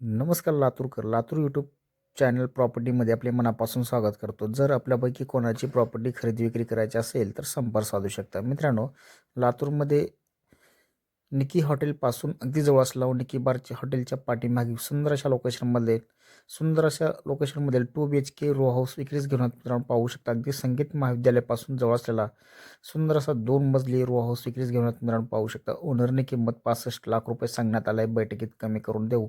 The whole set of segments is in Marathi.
नमस्कार लातूरकर. लातूर यूट्यूब चॅनल प्रॉपर्टीमध्ये आपले मनापासून स्वागत करतो. जर आपल्यापैकी कोणाची प्रॉपर्टी खरेदी विक्री करायची असेल तर संपर्क साधू शकता. मित्रांनो लातूरमध्ये निकी हॉटेलपासून अगदी जवळ असल्यावर निकी बारच्या हॉटेलच्या पाठीमागे सुंदर अशा लोकेशनमध्ये सुंदर अशा लोकेशनमध्ये two B H K row house विक्रीस घेऊन मित्रांनो पाहू शकता. अगदी संगीत महाविद्यालयापासून जवळ असलेला सुंदर असा दोन मजली रो हाऊस विक्रीस घेऊन मित्रांनो पाहू शकता. ओनरने किंमत पासष्ट लाख रुपये सांगण्यात आलं आहे बैठकीत कमी करून देऊ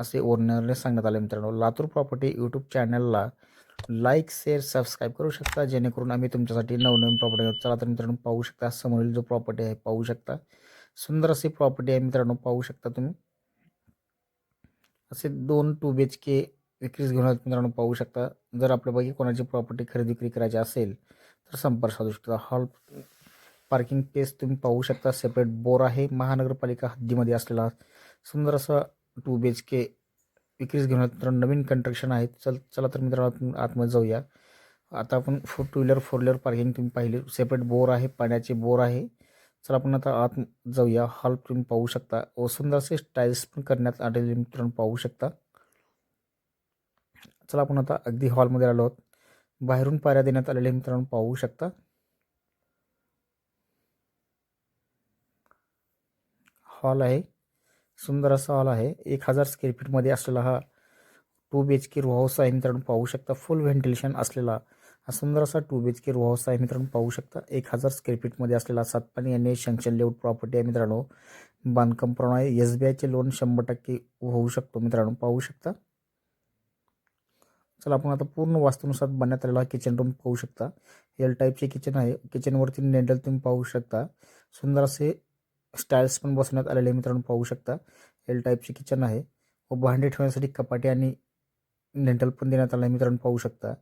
असे ओनरने सांगण्यात आले मित्रांनो. लातूर प्रॉपर्टी यूट्यूब चॅनलला लाईक शेअर सबस्क्राईब करू शकता. जेणेकरून आम्ही तुमच्यासाठी नवनवीन प्रॉपर्टी चला तर मित्रांनो पाहू शकता. समोरील जो प्रॉपर्टी आहे पाहू शकता. सुंदर अशी प्रॉपर्टी आहे मित्रांनो पाहू शकता तुम्ही. असे दोन टू बी एच के विक्रीस घेऊन मित्रांनो पाहू शकता. जर आपल्यापैकी कोणाची प्रॉपर्टी खरेदी विक्री करायची असेल तर संपर्क साधू शकता. हॉल पार्किंग प्लेस तुम्ही पाहू शकता. सेपरेट बोर आहे. महानगरपालिका हद्दीमध्ये असलेला सुंदर असा टू बी एच के विक्रीस घेऊन मित्रांनो. नवीन कंस्ट्रक्शन आहे. चल चला तर मित्रांनो आपण आतमध्ये जाऊया. आता आपण four two wheeler four wheeler parking तुम्ही पाहिले. सेपरेट बोर आहे. पाण्याचे बोर आहे. चला आपण आता आत जाऊया. हॉल तुम्ही पाहू शकता. व सुंदर असे स्टाईल्स पण करण्यात आलेले मित्रांनो पाहू शकता. चला आपण आता अगदी हॉलमध्ये आलो आहोत. बाहेरून पायऱ्या देण्यात आलेले मित्रांनो पाहू शकता. हॉल आहे. सुंदर असा हॉल आहे. एक हजार स्क्वेअर फीटमध्ये असलेला हा two B H K row house आहे. मित्रांनो पाहू शकता. फुल व्हेंटिलेशन असलेला हा सुंदर असा two B H K row house आहे. मित्रांनो पाहू शकता एक हजार स्क्वेअर फीटमध्ये असलेला सातपाणी आणि शंक्शन लेआउट प्रॉपर्टी आहे मित्रांनो. बांधकाम प्रमाणे एस बी आयचे लोन शंभर टक्के होऊ शकतो मित्रांनो. पाहू शकता. चला आपण आता पूर्ण वास्तूनुसार बनण्यात आलेला किचन रूम पाहू शकता. एल टाईपचे किचन आहे. किचनवरती नेंडल तुम्ही पाहू शकता. सुंदर असे स्टाईल्स पण बसवण्यात आलेले मित्रांनो. पाहू शकता. एल टाईपचे किचन आहे. व भांडे ठेवण्यासाठी कपाटे आणि नेंडल पण देण्यात आलं आहे मित्रांनो. पाहू शकता.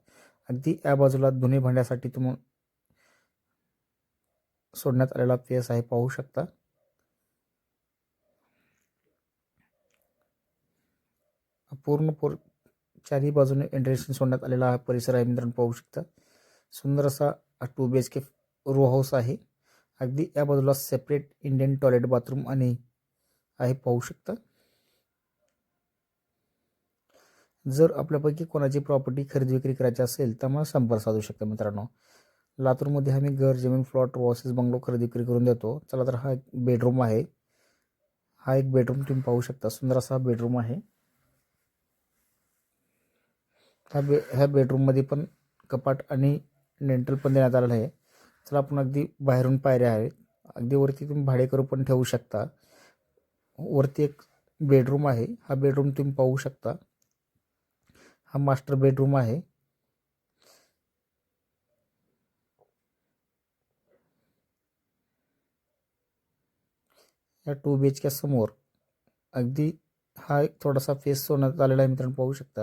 अगदी या बाजूला दोन्ही भांड्यासाठी तुम्ही सोडण्यात आलेला पेस आहे पाहू शकता. पूर्ण पोर चारही बाजूने एंट्रेन्स सोडण्यात आलेला हा परिसर आहे मित्रांनो पाहू शकता. सुंदर असा two B H K row house आहे. अगदी या बाजूला सेपरेट इंडियन टॉयलेट बाथरूम आणि आहे पाहू शकता. जर आपल्यापैकी कोणाची प्रॉपर्टी खरेदी विक्री करायची असेल तर मला संपर्क साधू शकता मित्रांनो. लातूरमध्ये आम्ही घर जमीन प्लॉट वॉसेस बंगलो खरेदी विक्री करून देतो. चला तर हा एक बेडरूम आहे. हा एक बेडरूम तुम्ही पाहू शकता. सुंदर असा बेडरूम आहे. ह्या बे ह्या बेडरूममध्ये पण कपाट आणि डेंटल पण देण्यात आलेलं आहे. चला आपण अगदी बाहेरून पायऱ्या आहेत. अगदी वरती तुम्ही भाडेकरू पण ठेवू शकता. वरती एक बेडरूम आहे. हा बेडरूम तुम्ही पाहू शकता. हा मास्टर बेडरूम आहे. या टू बी एच के समोर अगदी हा एक थोडासा फेस सोडण्यात आलेला आहे मित्रांनो पाहू शकता.